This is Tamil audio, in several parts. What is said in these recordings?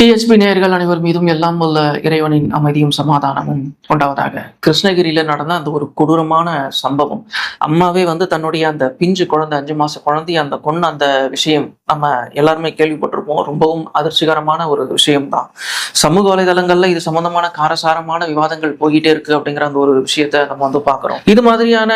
டிஎஸ்பி நேயர்கள் அனைவர் மீதும் எல்லாம் உள்ள இறைவனின் அமைதியும் சமாதானமும் உண்டாவதாக. கிருஷ்ணகிரியில நடந்த அந்த ஒரு கொடூரமான சம்பவம் அம்மாவே வந்து தன்னுடைய அந்த பிஞ்சு குழந்தை அஞ்சு மாச குழந்தைய அந்த கொன்ன அந்த விஷயம் நம்ம எல்லாருமே கேள்விப்பட்டிருப்போம். ரொம்பவும் அதிர்ச்சிகரமான ஒரு விஷயம்தான். சமூக வலைதளங்கள்ல இது சம்பந்தமான காரசாரமான விவாதங்கள் போயிட்டே இருக்கு அப்படிங்கிற அந்த ஒரு விஷயத்த நம்ம வந்து பாக்குறோம் இது மாதிரியான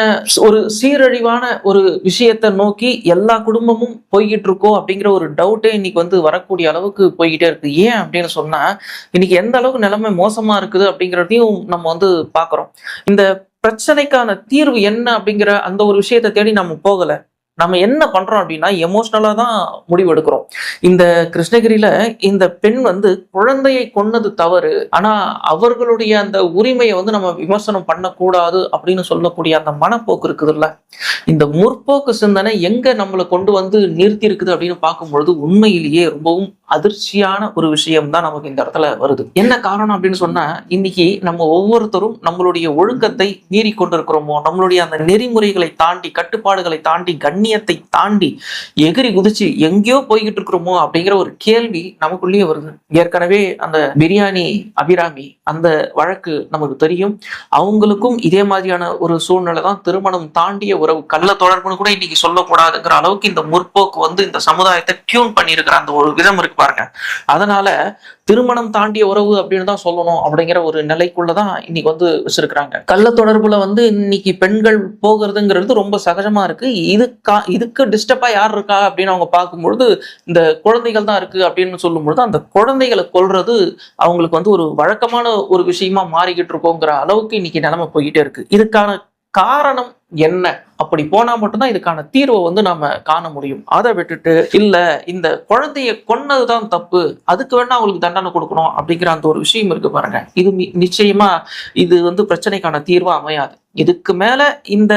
ஒரு சீரழிவான ஒரு விஷயத்தை நோக்கி எல்லா குடும்பமும் போய்கிட்டு இருக்கோம் அப்படிங்கிற ஒரு டவுட்டே இன்னைக்கு வந்து வரக்கூடிய அளவுக்கு போய்கிட்டே இருக்கு. ஏன் அப்படின்னு சொன்னா இன்னைக்கு எந்த அளவுக்கு நிலைமை மோசமா இருக்குது அப்படிங்கிறதையும் நம்ம வந்து பார்க்குறோம். இந்த பிரச்சனைக்கான தீர்வு என்ன அப்படிங்கிற அந்த ஒரு விஷயத்தை தேடி நம்ம போகல. நம்ம என்ன பண்றோம் அப்படின்னா எமோஷ்னலா தான் முடிவு எடுக்கிறோம். இந்த கிருஷ்ணகிரியில இந்த பெண் வந்து குழந்தையை கொன்னது தவறு. ஆனா அவர்களுடைய அந்த உரிமையை வந்து நம்ம விமர்சனம் பண்ணக்கூடாது அப்படின்னு சொல்லக்கூடிய அந்த மனப்போக்கு இருக்குதுல்ல. இந்த முற்போக்கு சிந்தனை எங்க நம்மளை கொண்டு வந்து நிறுத்தி இருக்குது அப்படின்னு பார்க்கும்பொழுது உண்மையிலேயே ரொம்பவும் அதிர்ச்சியான ஒரு விஷயம் தான் நமக்கு இந்த இடத்துல வருது. என்ன காரணம் அப்படின்னு சொன்னா இன்னைக்கு நம்ம ஒவ்வொருத்தரும் நம்மளுடைய ஒழுக்கத்தை மீறி கொண்டிருக்கிறோமோ நம்மளுடைய அந்த நெறிமுறைகளை தாண்டி கட்டுப்பாடுகளை தாண்டி கண்ணியத்தை தாண்டி எகிரி குதிச்சு எங்கேயோ போய்கிட்டு இருக்கிறோமோ அப்படிங்கிற ஒரு கேள்வி நமக்குள்ளேயே வருது. ஏற்கனவே அந்த பிரியாணி அபிராமி அந்த வழக்கு நமக்கு தெரியும். அவங்களுக்கும் இதே மாதிரியான ஒரு சூழ்நிலை தான் திருமணம் தாண்டிய உறவு கள்ள தொடர்புன்னு கூட இன்னைக்கு சொல்லக்கூடாதுங்கிற அளவுக்கு இந்த முற்போக்கு வந்து இந்த சமுதாயத்தை டியூன் பண்ணியிருக்கிற அந்த ஒரு விதம் இருக்கு பாருங்க. அதனால திருமணம் தாண்டிய உறவு அப்படின்னு தான் சொல்லணும் அப்படிங்கிற ஒரு நிலைக்குள்ளதான் இன்னைக்கு வந்து வச்சிருக்கிறாங்க. கள்ள தொடர்புல வந்து இன்னைக்கு பெண்கள் போகிறதுங்கிறது ரொம்ப சகஜமா இருக்கு. இதுக்கு இதுக்கு டிஸ்டர்பாக யார் இருக்கா அப்படின்னு அவங்க பார்க்கும்பொழுது இந்த குழந்தைகள் தான் இருக்குது அப்படின்னு சொல்லும்பொழுது அந்த குழந்தைகளை கொல்றது அவங்களுக்கு வந்து ஒரு வழக்கமான ஒரு விஷயமா மாறிக்கிட்டு இருக்கோங்கிற அளவுக்கு இன்னைக்கு நிலைமை போய்கிட்டே இருக்குது இதுக்கான காரணம் என்ன? அப்படி போனா மட்டும்தான் இதுக்கான தீர்வை வந்து நாம காண முடியும். அதை விட்டுட்டு இல்ல இந்த குழந்தைய கொன்னதுதான் தப்பு அதுக்கு வேணா அவங்களுக்கு தண்டனை கொடுக்கணும் அப்படிங்கிற அந்த ஒரு விஷயம் இருக்கு பாருங்க. இது நிச்சயமா இது வந்து பிரச்சனைக்கான தீர்வா அமையாது. இதுக்கு மேல இந்த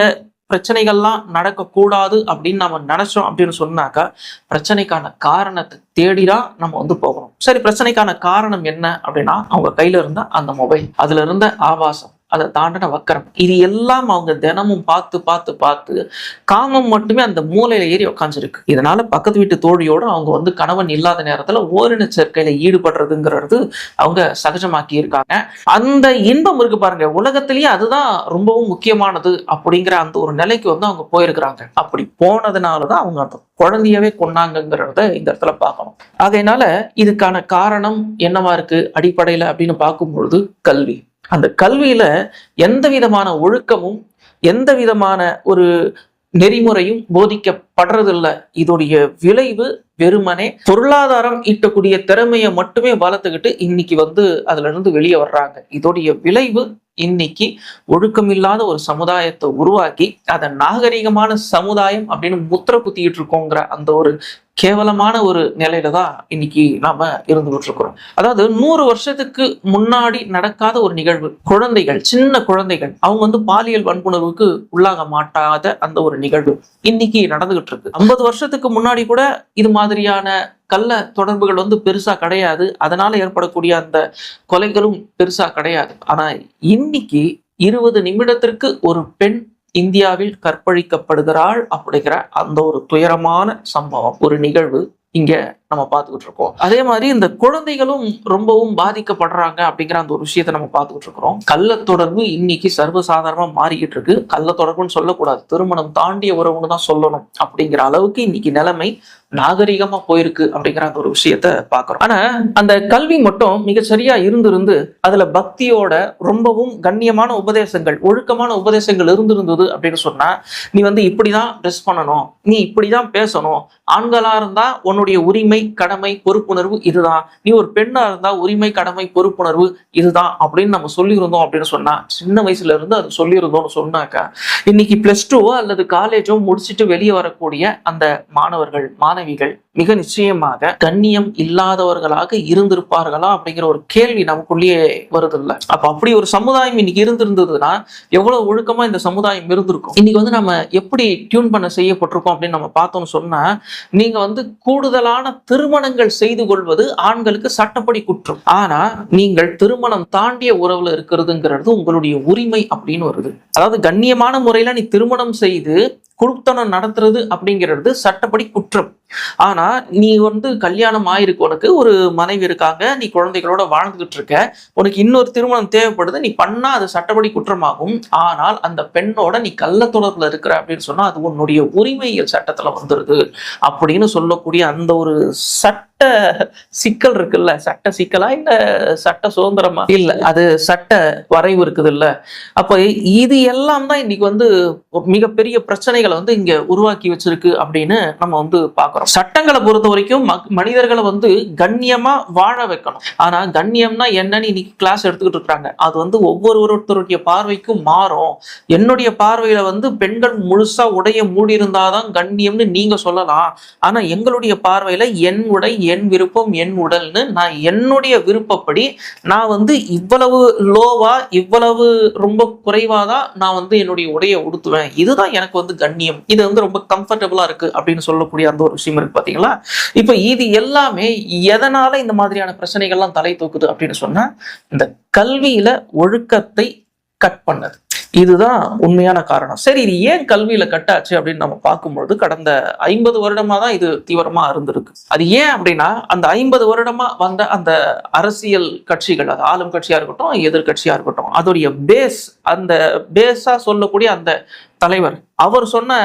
பிரச்சனைகள்லாம் நடக்கக்கூடாது அப்படின்னு நம்ம நினைச்சோம் அப்படின்னு சொன்னாக்கா பிரச்சனைக்கான காரணத்தை தேடிதான் நம்ம வந்து போகணும். சரி பிரச்சனைக்கான காரணம் என்ன அப்படின்னா அவங்க கையில இருந்த அந்த மொபைல் அதுல இருந்த ஆபாசம். அதை தாண்டின வக்கரம். இது எல்லாம் அவங்க தினமும் பார்த்து பார்த்து பார்த்து காமம் மட்டுமே அந்த மூலையில ஏறி உக்காந்துருக்கு இதனால பக்கத்து வீட்டு தோழியோட அவங்க வந்து கணவன் இல்லாத நேரத்துல ஓரின சேர்க்கையில ஈடுபடுறதுங்கிறது அவங்க சகஜமாக்கி இருக்காங்க அந்த இன்பம் இருக்கு பாருங்க. உலகத்திலேயே அதுதான் ரொம்பவும் முக்கியமானது அப்படிங்கிற அந்த ஒரு நிலைக்கு வந்து அவங்க போயிருக்கிறாங்க. அப்படி போனதுனாலதான் அவங்க அந்த குழந்தையவே கொன்னாங்கங்கிறத இந்த இடத்துல பார்க்கணும். ஆகையினால இதுக்கான காரணம் என்னவா இருக்கு? அடிப்படையில அப்படின்னு பார்க்கும்பொழுது கல்வி. அந்த கல்வியில எந்த விதமான ஒழுக்கமும் எந்த விதமான ஒரு நெறிமுறையும் போதிக்கப்படுறதில்ல. இதோடைய விளைவு வெறுமனே பொருளாதாரம் ஈட்டக்கூடிய திறமையை மட்டுமே வளர்த்துக்கிட்டு இன்னைக்கு வந்து அதுல இருந்து வெளியே வர்றாங்க. இதோடைய விளைவு இன்னைக்கு ஒழுக்கமில்லாத ஒரு சமுதாயத்தை உருவாக்கி அதை நாகரிகமான சமுதாயம் அப்படின்னு முத்திர குத்திட்டு இருக்கோங்கிற அந்த ஒரு கேவலமான ஒரு நிலையில தான் இன்னைக்கு நாம இருந்துகிட்டு இருக்கிறோம் அதாவது நூறு வருஷத்துக்கு முன்னாடி நடக்காத ஒரு நிகழ்வு குழந்தைகள் சின்ன குழந்தைகள் அவங்க வந்து பாலியல் வன்புணர்வுக்கு உள்ளாக மாட்டாத அந்த ஒரு நிகழ்வு இன்னைக்கு நடந்துகிட்டு இருக்கு ஐம்பது வருஷத்துக்கு முன்னாடி கூட இது மாதிரியான கள்ள தொடர்புகள் வந்து பெருசா கிடையாது. அதனால ஏற்படக்கூடிய அந்த கொலைகளும் பெருசா கிடையாது. ஆனா இன்னைக்கு இருபது நிமிடத்திற்கு ஒரு பெண் இந்தியாவில் கற்பழிக்கப்படுகிறாள் அப்படிங்கிற அந்த ஒரு துயரமான சம்பவம் ஒரு நிகழ்வு இங்க நம்ம பார்த்துக்கிட்டு இருக்கோம். அதே மாதிரி இந்த குழந்தைகளும் ரொம்பவும் பாதிக்கப்படுறாங்க அப்படிங்கிற அந்த ஒரு விஷயத்தை நம்ம பார்த்துக்கிட்டு இருக்கிறோம். கள்ள தொடர்பு இன்னைக்கு சர்வசாதாரணமா மாறிக்கிட்டு இருக்கு. கள்ள தொடர்புன்னு சொல்லக்கூடாது. திருமணம் தாண்டிய உறவுன்னு தான் சொல்லணும் அப்படிங்கிற அளவுக்கு இன்னைக்கு நிலைமை நாகரிகமா போயிருக்கு அப்படிங்கிற அந்த ஒரு விஷயத்த பாக்குறோம் ஆனா அந்த கல்வி மட்டும் மிக சரியா இருந்திருந்து அதுல பக்தியோட ரொம்பவும் கண்ணியமான உபதேசங்கள் ஒழுக்கமான உபதேசங்கள் இருந்திருந்தது அப்படின்னு சொன்னா நீ வந்து இப்படிதான் ட்ரெஸ் பண்ணணும் நீ இப்படிதான் பேசணும் ஆண்களா இருந்தா உன்னுடைய உரிமை கடமை பொறுப்புணர்வு இதுதான். நீ ஒரு பெண்ணா இருந்தா உரிமை கடமை பொறுப்புணர்வு இதுதான் அப்படின்னு நம்ம சொல்லியிருந்தோம் அப்படின்னு சொன்னா சின்ன வயசுல இருந்து அது சொல்லியிருந்தோம்னு சொன்னாக்கா இன்னைக்கு பிளஸ் டூவோ அல்லது காலேஜோ முடிச்சுட்டு வெளியே வரக்கூடிய அந்த மாணவர்கள் மாணவிகள் மிக நிச்சயமாக கண்ணியம் இல்லாதவர்களாக இருந்திருப்பார்களா அப்படிங்கிற ஒரு கேள்வி நமக்குள்ளேயே வருது இல்ல அப்ப அப்படி ஒரு சமுதாயம் இன்னைக்கு இருந்திருந்ததுன்னா எவ்வளவு ஒழுக்கமா இந்த சமுதாயம் இருந்திருக்கும்? இன்னைக்கு வந்து நம்ம எப்படி டியூன் பண்ண செய்யப்பட்டிருக்கோம் அப்படின்னு நம்ம பார்த்தோம்னு சொன்னா நீங்க வந்து கூடுதலான திருமணங்கள் செய்து கொள்வது ஆண்களுக்கு சட்டப்படி குற்றம். ஆனா நீங்கள் திருமணம் தாண்டிய உறவுல இருக்கிறதுங்கிறது உங்களுடைய உரிமை அப்படின்னு வருது. அதாவது கண்ணியமான முறையில நீ திருமணம் செய்து குழுத்தனம் நடத்துறது அப்படிங்கிறது சட்டப்படி குற்றம். ஆனா நீ வந்து கல்யாணம் ஆயிருக்கு உனக்கு ஒரு மனைவி இருக்காங்க நீ குழந்தைகளோட வாழ்ந்துகிட்டு இருக்க உனக்கு இன்னொரு திருமணம் தேவைப்படுது நீ பண்ணா அது சட்டப்படி குற்றமாகும். ஆனால் அந்த பெண்ணோட நீ கள்ள தொடர்பில் இருக்கிற அப்படின்னு சொன்னா அது உன்னுடைய உரிமையியல் சட்டத்துல வந்துருது. அப்படின்னு சொல்லக்கூடிய அந்த ஒரு சட்ட சிக்கல் இருக்குல்ல? சட்ட சிக்கலா இல்ல சட்ட சுதந்திரமா? இல்ல அது சட்ட வரைவு இருக்குது இல்ல அப்ப இது எல்லாம் தான் இன்னைக்கு வந்து மிகப்பெரிய பிரச்சனைகளை வந்து இங்க உருவாக்கி வச்சிருக்கு அப்படின்னு நம்ம வந்து பாக்குறோம். சட்டங்களை பொறுத்த வரைக்கும் மனிதர்களை வந்து கண்ணியமா வாழ வைக்கணும். ஆனா கண்ணியம்னா என்னன்னு இன்னைக்கு கிளாஸ் எடுத்துக்கிட்டு இருக்காங்க. அது வந்து ஒவ்வொருவருடைய பார்வைக்கும் மாறும். என்னுடைய பார்வையில வந்து பெண்கள் முழுசா உடைய மூடி இருந்தாதான் கண்ணியம்னு நீங்க சொல்லலாம். ஆனா எங்களுடைய பார்வையில என் உடை என் விருப்பம் என் உடல்னு நான் என்னுடைய விருப்பப்படி நான் வந்து இவ்வளவு லோவா இவ்வளவு ரொம்ப குறைவாதான் நான் வந்து என்னுடைய உடையை உடுத்துவேன். இதுதான் எனக்கு வந்து கண்ணியம். இது வந்து ரொம்ப கம்ஃபர்டபுளா இருக்கு அப்படின்னு சொல்லக்கூடிய அந்த ஒரு விஷயம் இருக்கு பாத்தீங்களா? இப்ப இது எல்லாமே எதனால இந்த மாதிரியான பிரச்சனைகள்லாம் தலை தூக்குது அப்படின்னு சொன்னா இந்த கல்வியில ஒழுக்கத்தை கட் பண்ணது. இதுதான் உண்மையான காரணம். சரி இது ஏன் கல்வியில கட்டாச்சு அப்படின்னு நம்ம பார்க்கும்பொழுது கடந்த ஐம்பது வருடமா தான் இது தீவிரமா இருந்திருக்கு. அது ஏன் அப்படின்னா அந்த ஐம்பது வருடமா வந்த அந்த அரசியல் கட்சிகள் அது ஆளும் கட்சியா இருக்கட்டும் எதிர்கட்சியா இருக்கட்டும் அதோடைய பேஸ் அந்த பேஸா சொல்லக்கூடிய அந்த தலைவர் அவர் சொன்ன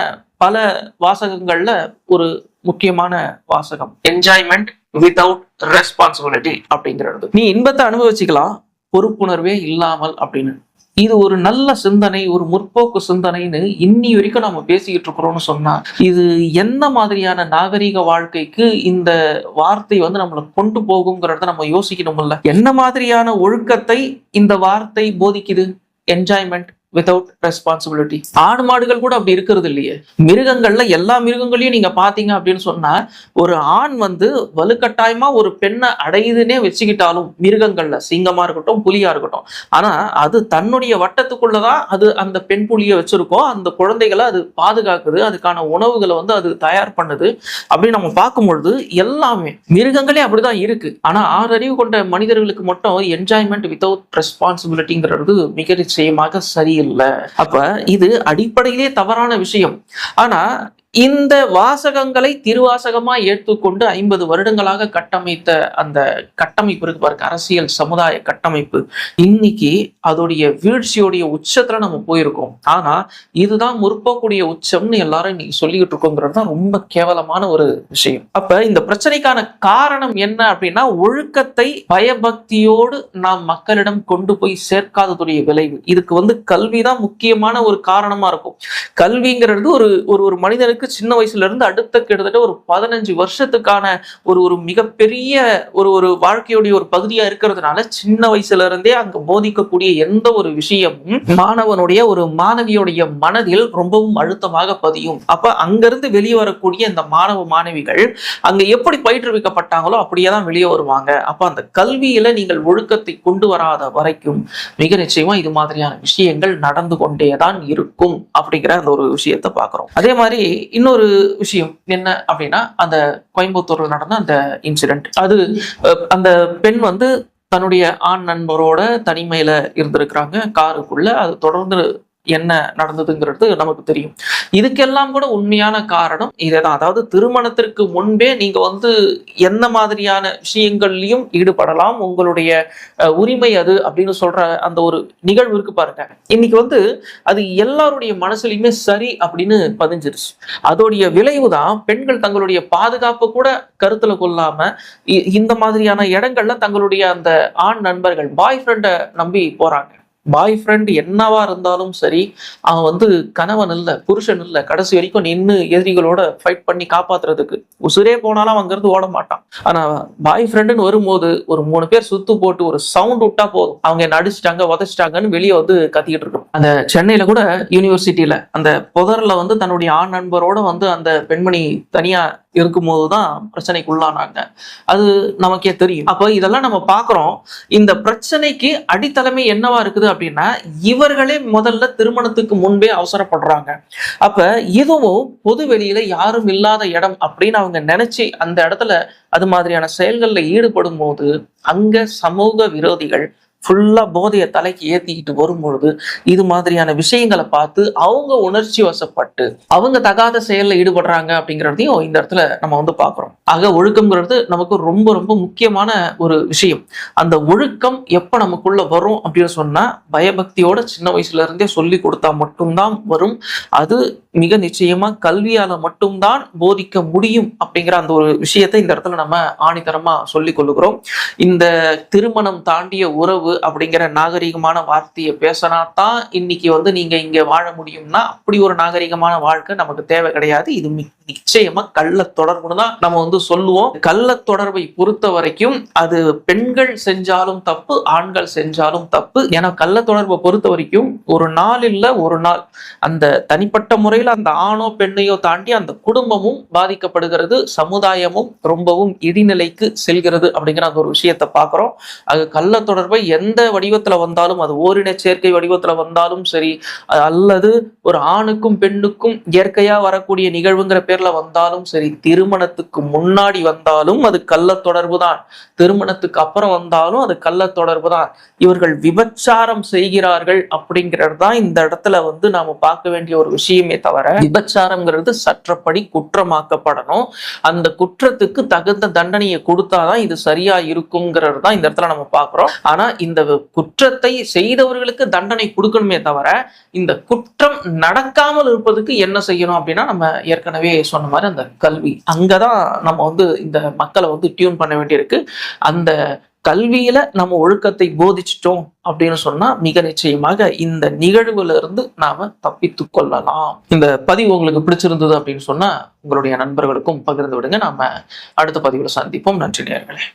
பல வாசகங்கள்ல ஒரு முக்கியமான வாசகம் என்ஜாய்மெண்ட் வித்தவுட் ரெஸ்பான்சிபிலிட்டி அப்படிங்கிறது. நீ இன்பத்தை அனுபவிச்சுக்கலாம் பொறுப்புணர்வே இல்லாமல் அப்படின்னு. இது ஒரு நல்ல சிந்தனை ஒரு முற்போக்கு சிந்தனைன்னு இன்னி வரைக்கும் நம்ம பேசிக்கிட்டு இருக்கிறோம்னு சொன்னா இது எந்த மாதிரியான நாகரிக வாழ்க்கைக்கு இந்த வார்த்தை வந்து நம்மளை கொண்டு போகுங்கிறத நம்ம யோசிக்கணும்ல. என்ன மாதிரியான ஒழுக்கத்தை இந்த வார்த்தை போதிக்குது? என்ஜாய்மெண்ட் வித்தவுட் ரெஸ்பான்சிபிலிட்டி ஆடு மாடுகள் கூட அப்படி இருக்கிறது இல்லையே. மிருகங்கள்ல எல்லா மிருகங்களையும் நீங்க பாத்தீங்க அப்படின்னு சொன்னா ஒரு ஆண் வந்து வலுக்கட்டாயமா ஒரு பெண்ணை அடையுதுன்னே வச்சுக்கிட்டாலும் மிருகங்கள்ல சிங்கமா இருக்கட்டும் புலியா இருக்கட்டும் ஆனா அது தன்னுடைய வட்டத்துக்குள்ளதான் அது அந்த பெண் புலியை வச்சிருக்கோம். அந்த குழந்தைகளை அது பாதுகாக்குது அதுக்கான உணவுகளை வந்து அது தயார் பண்ணுது. அப்படின்னு நம்ம பார்க்கும்பொழுது எல்லாமே மிருகங்களே அப்படிதான் இருக்கு. ஆனா ஆறு அறிவு கொண்ட மனிதர்களுக்கு மட்டும் என்ஜாய்மெண்ட் வித்தவுட் ரெஸ்பான்சிபிலிட்டிங்கிறது மிக நிச்சயமாக சரி இல்லை. அப்ப இது அடிப்படையிலே தவறான விஷயம். ஆனா இந்த வாசகங்களை திருவாசகமா ஏற்றுக்கொண்டு ஐம்பது வருடங்களாக கட்டமைத்த அந்த கட்டமைப்பு இருக்கு பாருங்க அரசியல் சமுதாய கட்டமைப்பு. இன்னைக்கு அதோடைய வீழ்ச்சியோடைய உச்சத்துல நம்ம போயிருக்கோம். ஆனா இதுதான் முற்போக்குடைய உச்சம்னு எல்லாரும் இன்னைக்கு சொல்லிக்கிட்டு இருக்கோங்கிறது தான் ரொம்ப கேவலமான ஒரு விஷயம். அப்ப இந்த பிரச்சனைக்கான காரணம் என்ன அப்படின்னா ஒழுக்கத்தை பயபக்தியோடு நாம் மக்களிடம் கொண்டு போய் சேர்க்காததுடைய விளைவு. இதுக்கு வந்து கல்விதான் முக்கியமான ஒரு காரணமா இருக்கும். கல்விங்கிறது ஒரு ஒரு ஒரு மனிதனுக்கு சின்ன வயசுல இருந்து அடுத்த கிட்டத்தட்ட ஒரு பதினஞ்சு வருஷத்துக்கான ஒரு ஒரு மிகப்பெரிய ஒரு ஒரு வாழ்க்கையுடைய ஒரு பகுதியா இருக்கிறதுனால சின்ன வயசுல இருந்தே அங்க போதிக்கக்கூடிய எந்த ஒரு விஷயமும் மாணவனுடைய ஒரு மாணவியுடைய மனதில் ரொம்பவும் அழுத்தமாக பதியும். அப்ப அங்கிருந்து வெளியே வரக்கூடிய இந்த மாணவ மாணவிகள் அங்க எப்படி பயிற்றுவிக்கப்பட்டாங்களோ அப்படியே தான் வெளியே வருவாங்க. அப்ப அந்த கல்வியில நீங்கள் ஒழுக்கத்தை கொண்டு வராத வரைக்கும் மிக நிச்சயமா இது மாதிரியான விஷயங்கள் நடந்து கொண்டே தான் இருக்கும் அப்படிங்கிற அந்த ஒரு விஷயத்தை பார்க்கிறோம். அதே மாதிரி இன்னொரு விஷயம் என்ன அப்படின்னா அந்த கோயம்புத்தூர்ல நடந்த அந்த இன்சிடென்ட் அது அந்த பெண் வந்து தன்னுடைய ஆண் நண்பரோட தனிமையில இருந்திருக்கிறாங்க. காருக்குள்ள அது தொடர்ந்து என்ன நடந்ததுங்கிறது நமக்கு தெரியும். இதுக்கெல்லாம் கூட உண்மையான காரணம் இதேதான். அதாவது திருமணத்திற்கு முன்பே நீங்க வந்து எந்த மாதிரியான விஷயங்கள்லயும் ஈடுபடலாம் உங்களுடைய உரிமை அது அப்படின்னு சொல்ற அந்த ஒரு நிகழ்வு இருக்கு பாருங்க. இன்னைக்கு வந்து அது எல்லாருடைய மனசுலயுமே சரி அப்படின்னு பதிஞ்சிருச்சு. அதோடைய விளைவு தான் பெண்கள் தங்களுடைய பாதுகாப்பு கூட கருத்துல கொள்ளாம இ- இந்த மாதிரியான இடங்கள்ல தங்களுடைய அந்த ஆண் நண்பர்கள் பாய் ஃப்ரெண்டை நம்பி போறாங்க. பாய் ஃப்ரெண்ட் என்னவா இருந்தாலும் சரி அவன் வந்து கணவன் இல்லை புருஷன் இல்லை கடைசி வரைக்கும் நின்று எதிரிகளோட ஃபைட் பண்ணி காப்பாத்துறதுக்கு. உசுரே போனாலும் அவன் அங்கிருந்து ஓட மாட்டான். ஆனா பாய் ஃப்ரெண்டுன்னு வரும்போது ஒரு மூணு பேர் சுத்து போட்டு ஒரு சவுண்ட் விட்டா போதும். அவங்க என்ன அடிச்சிட்டாங்க உதச்சிட்டாங்கன்னு வெளியே வந்து கத்திக்கிட்டு இருக்கும். அந்த சென்னையில கூட யூனிவர்சிட்டியில அந்த புதர்ல வந்து தன்னுடைய ஆண் நண்பரோட வந்து அந்த பெண்மணி தனியா இருக்கும்போது தான் பிரச்சனைக்கு உள்ளானாங்க அது நமக்கே தெரியும். அப்போ இதெல்லாம் நம்ம பார்க்குறோம். இந்த பிரச்சனைக்கு அடித்தலைமை என்னவா இருக்குது அப்படின்னா இவர்களே முதல்ல திருமணத்துக்கு முன்பே அவசரப்படுறாங்க. அப்ப இதுவும் பொது வெளியில யாரும் இல்லாத இடம் அப்படின்னு அவங்க நினைச்சு அந்த இடத்துல அது மாதிரியான செயல்களில் ஈடுபடும் போது அங்க சமூக விரோதிகள் ஃபுல்லா போதைய தலைக்கு ஏத்திக்கிட்டு வரும்பொழுது இது மாதிரியான விஷயங்களை பார்த்து அவங்க உணர்ச்சி வசப்பட்டு அவங்க தகாத செயல்ல ஈடுபடுறாங்க அப்படிங்கிறதையும் இந்த இடத்துல நம்ம வந்து பார்க்குறோம். ஆக ஒழுக்கம்ங்கிறது நமக்கு ரொம்ப ரொம்ப முக்கியமான ஒரு விஷயம். அந்த ஒழுக்கம் எப்ப நமக்குள்ள வரும் அப்படின்னு சொன்னா பயபக்தியோட சின்ன வயசுல இருந்தே சொல்லி கொடுத்தா மட்டும்தான் வரும். அது மிக நிச்சயமா கல்வியால மட்டும்தான் போதிக்க முடியும் அப்படிங்கிற அந்த ஒரு விஷயத்தை இந்த இடத்துல நம்ம ஆணித்தரமா சொல்லிக் கொள்ளுகிறோம். இந்த திருமணம் தாண்டிய உறவு அப்படிங்கிற நாகரிகமான வார்த்தையை பேசினா தான் இன்னைக்கு வந்து நீங்க இங்க வாழ முடியும்னா அப்படி ஒரு நாகரிகமான வாழ்க்கை நமக்கு தேவை கிடையாது. இது நிச்சயமா கள்ள தொடர்புன்னு தான் நம்ம வந்து சொல்லுவோம். கள்ள தொடர்பை பொறுத்த வரைக்கும் அது பெண்கள் செஞ்சாலும் தப்பு ஆண்கள் செஞ்சாலும் தப்பு. ஏன்னா கள்ள தொடர்பை பொறுத்த வரைக்கும் ஒரு நாள் இல்ல ஒரு நாள். அந்த தனிப்பட்ட முறையில் அந்த ஆணோ பெண்ணையோ தாண்டி அந்த குடும்பமும் பாதிக்கப்படுகிறது சமுதாயமும் ரொம்பவும் இடிநிலைக்கு செல்கிறது அப்படிங்கிற அந்த ஒரு விஷயத்தை பார்க்குறோம். அது கள்ள தொடர்பை எந்த வடிவத்துல வந்தாலும் அது ஓரின சேர்க்கை வடிவத்துல வந்தாலும் சரி அல்லது ஒரு ஆணுக்கும் பெண்ணுக்கும் இயற்கையா வரக்கூடிய நிகழ்வுங்கிற பேர்ல வந்தாலும் சரி திருமணத்துக்கு முன்னாடி வந்தாலும் அது கள்ள தொடர்பு தான் திருமணத்துக்கு அப்புறம் வந்தாலும் அது கள்ள தொடர்பு தான் இவர்கள் விபச்சாரம் செய்கிறார்கள் அப்படிங்கிறது தான் இந்த இடத்துல வந்து நாம பார்க்க வேண்டிய ஒரு விஷயமே தவிர விபச்சாரம்ங்கிறது சற்றப்படி குற்றமாக்கப்படணும். அந்த குற்றத்துக்கு தகுந்த தண்டனையை கொடுத்தாதான் இது சரியா இருக்குங்கிறது தான் இந்த இடத்துல நம்ம பார்க்கிறோம். ஆனா இந்த குற்றத்தை செய்தவர்களுக்கு தண்டனை கொடுக்கணுமே தவிர இந்த குற்றம் நடக்காமல் இருப்பதுக்கு என்ன செய்யணும் அப்படின்னா நம்ம ஏற்கனவே சொன்ன மாதிரி அந்த கல்வி. அங்கதான் நம்ம வந்து இந்த மக்களை வந்து டியூன் பண்ண வேண்டியிருக்கு. அந்த கல்வியில நம்ம ஒழுக்கத்தை போதிச்சிட்டோம் அப்படின்னு சொன்னா மிக நிச்சயமாக இந்த நிகழ்வுல இருந்து நாம தப்பித்து கொள்ளலாம். இந்த பதிவு உங்களுக்கு பிடிச்சிருந்தது அப்படின்னு சொன்னா உங்களுடைய நண்பர்களுக்கும் பகிர்ந்து விடுங்க. நாம அடுத்த பதிவுல சந்திப்போம். நன்றி நேயர்களே.